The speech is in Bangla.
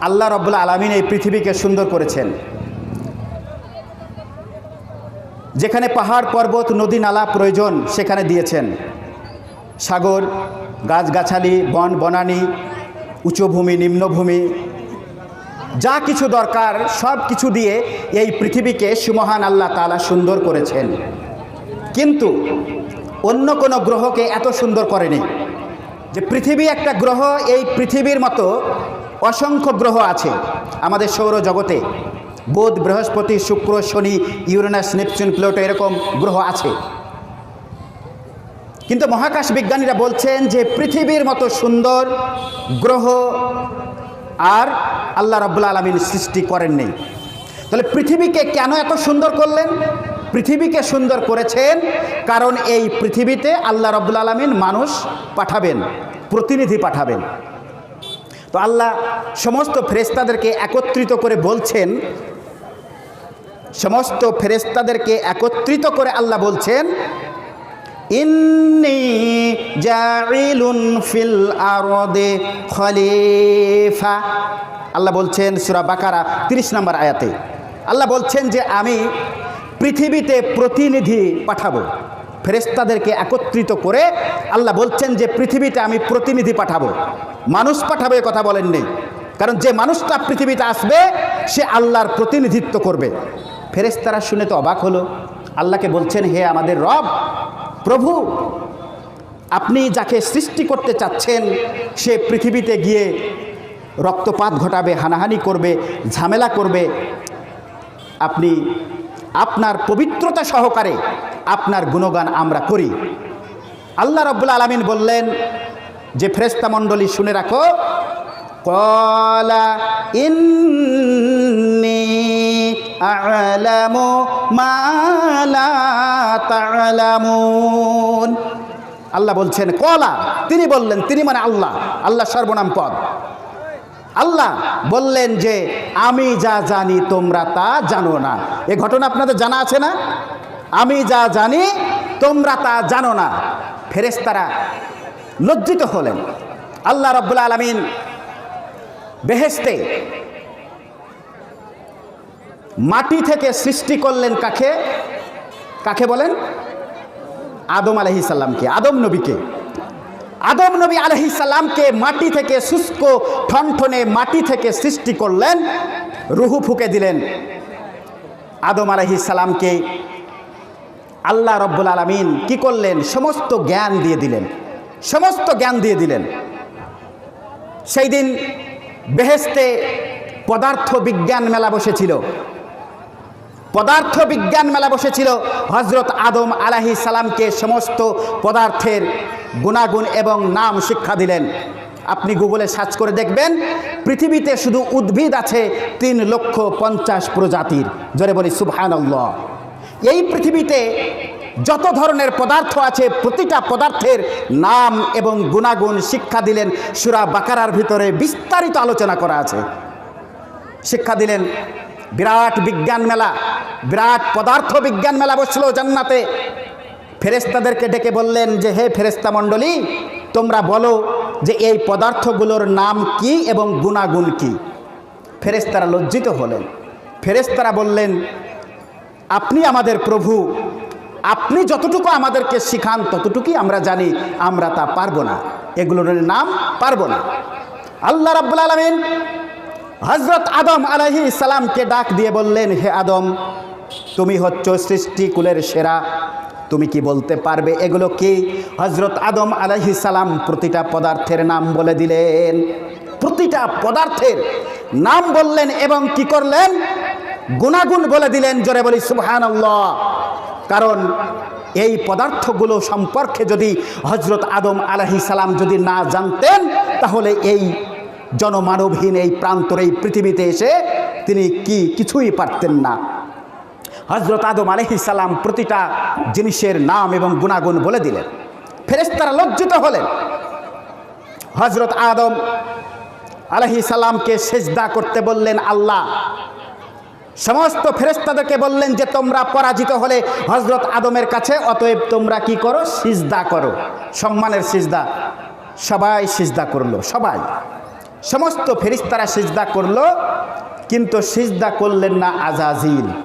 আল্লাহ রব্বুল আলমিন এই পৃথিবীকে সুন্দর করেছেন। যেখানে পাহাড়, পর্বত, নদী, নালা প্রয়োজন, সেখানে দিয়েছেন। সাগর, গাছগাছালি, বন, বনানি উঁচুভূমি নিম্নভূমি যা কিছু দরকার, সব কিছু দিয়ে এই পৃথিবীকে সুমহান আল্লাহ তালা সুন্দর করেছেন। কিন্তু অন্য কোনো গ্রহকে এত সুন্দর করেনি যে পৃথিবী একটা গ্রহ এই পৃথিবীর মতো অসংখ্য গ্রহ আছে আমাদের সৌরজগতে। বুধ, বৃহস্পতি, শুক্র, শনি, ইউরেনাস, নেপচুন, প্লুটো এরকম গ্রহ আছে। কিন্তু মহাকাশ বিজ্ঞানীরা বলছেন যে পৃথিবীর মতো সুন্দর গ্রহ আর আল্লাহ রাব্বুল আলমিন সৃষ্টি করেননি তাহলে পৃথিবীকে কেন এত সুন্দর করলেন? পৃথিবীকে সুন্দর করেছেন কারণ এই পৃথিবীতে আল্লাহ রব্বুল আলমিন মানুষ পাঠাবেন, প্রতিনিধি পাঠাবেন। তো আল্লাহ সমস্ত ফেরেস্তাদেরকে একত্রিত করে বলছেন, সমস্ত ফেরেস্তাদেরকে একত্রিত করে আল্লাহ বলছেন, ইন্নি ফিল খলিফা। আল্লাহ বলছেন সুরা বাকারা তিরিশ নম্বর আয়াতে, আল্লাহ বলছেন যে আমি পৃথিবীতে প্রতিনিধি পাঠাবো। ফেরেস্তাদেরকে একত্রিত করে আল্লাহ বলছেন যে পৃথিবীতে আমি প্রতিনিধি পাঠাবো। মানুষ পাঠাবে কথা বলেননি। কারণ যে মানুষটা পৃথিবীতে আসবে, সে আল্লাহর প্রতিনিধিত্ব করবে। ফেরেস্তারা শুনে তো অবাক হলো। আল্লাহকে বলছেন, হে আমাদের রব, প্রভু, আপনি যাকে সৃষ্টি করতে চাচ্ছেন, সে পৃথিবীতে গিয়ে রক্তপাত ঘটাবে, হানাহানি করবে, ঝামেলা করবে। আপনি আপনার পবিত্রতা সহকারে আপনার গুণগান আমরা করি। আল্লাহ রব্বুল আলমিন বললেন যে ফ্রেস্তা মণ্ডলী শুনে রাখো, কলা ইন্নি আলামু মালা তালামুন। আল্লাহ বলছেন, কলা। তিনি বললেন, তিনি মানে আল্লাহ আল্লাহ সর্বনাম পদ। আল্লাহ বললেন যে, আমি যা জানি তোমরা তা জানো না। এ ঘটনা আপনাদের জানা আছে না? আমি যা জানি তোমরা তা জানো না। ফেরেস্তারা লজ্জিত হলেন। আল্লাহ রব্বুল আলমিন বেহেস্তে মাটি থেকে সৃষ্টি করলেন কাকে? কাকে বলেন? আদম আলহি সাল্লামকে আদম নবীকে। আদম নবী আলহি সাল্লামকে মাটি থেকে শুষ্ক ঠনঠনে মাটি থেকে সৃষ্টি করলেন, রুহু ফুকে দিলেন। আদম আলহি আল্লাহ রব্বুল আলমিন কি করলেন? সমস্ত জ্ঞান দিয়ে দিলেন। সমস্ত জ্ঞান দিয়ে দিলেন। সেই দিন বেহেস্তে পদার্থ বিজ্ঞান মেলা বসেছিল। পদার্থ বিজ্ঞান মেলা বসেছিল। হজরত আদম আলাহি সালামকে সমস্ত পদার্থের গুণাগুণ এবং নাম শিক্ষা দিলেন। আপনি গুগলে সার্চ করে দেখবেন, পৃথিবীতে শুধু উদ্ভিদ আছে তিন লক্ষ পঞ্চাশ প্রজাতির। জোরে বলি, সুবহানাল্লাহ। এই পৃথিবীতে যত ধরনের পদার্থ আছে, প্রতিটা পদার্থের নাম এবং গুণাগুণ শিক্ষা দিলেন। সুরা বাকারার ভিতরে বিস্তারিত আলোচনা করা আছে। শিক্ষা দিলেন, বিরাট বিজ্ঞান মেলা, বিরাট পদার্থ বিজ্ঞান মেলা বসছিল জান্নাতে। ফেরেস্তাদেরকে ডেকে বললেন যে, হে ফেরেস্তা মণ্ডলী, তোমরা বলো যে এই পদার্থগুলোর নাম কি এবং গুণাগুণ কি? ফেরেস্তারা লজ্জিত হলেন। ফেরেস্তারা বললেন, আপনি আমাদের প্রভু আপনি যতটুকু আমাদেরকে শিখান, ততটুকুই আমরা জানি, আমরা তা পারব না। এগুলোর নাম পারব না। আল্লাহ রাব্বুল আলমিন হজরত আদম আলহি সালামকে ডাক দিয়ে বললেন, হে আদম, তুমি হচ্ছ সৃষ্টিকুলের সেরা। তুমি কি বলতে পারবে এগুলো কি? হজরত আদম আলহি সালাম প্রতিটা পদার্থের নাম বলে দিলেন। প্রতিটা পদার্থের নাম বললেন এবং কি করলেন? গুণাগুণ বলে দিলেন। জোরে বলি সুবহান কারণ এই পদার্থগুলো সম্পর্কে যদি হজরত আদম আলহি সালাম যদি না জানতেন, তাহলে এই জনমানবহীন এই প্রান্তর, এই পৃথিবীতে এসে তিনি কি কিছুই পারতেন না। হজরত আদম আলহি সালাম প্রতিটা জিনিসের নাম এবং গুণাগুণ বলে দিলেন। ফেরেস্তারা লজ্জিত হলেন। হজরত আদম আলহি সালামকে সেজদা করতে বললেন, আল্লাহ সমস্ত ফেরেস্তাদেরকে বললেন যে, তোমরা পরাজিত হলে হজরত আদমের কাছে, অতএব তোমরা কি করো? সিজদা করো। সম্মানের সিজদা। সবাই সিজদা করল, সবাই। সমস্ত ফেরিস্তারা সিজদা করল, কিন্তু সিজদা করলেন না আজাজিল।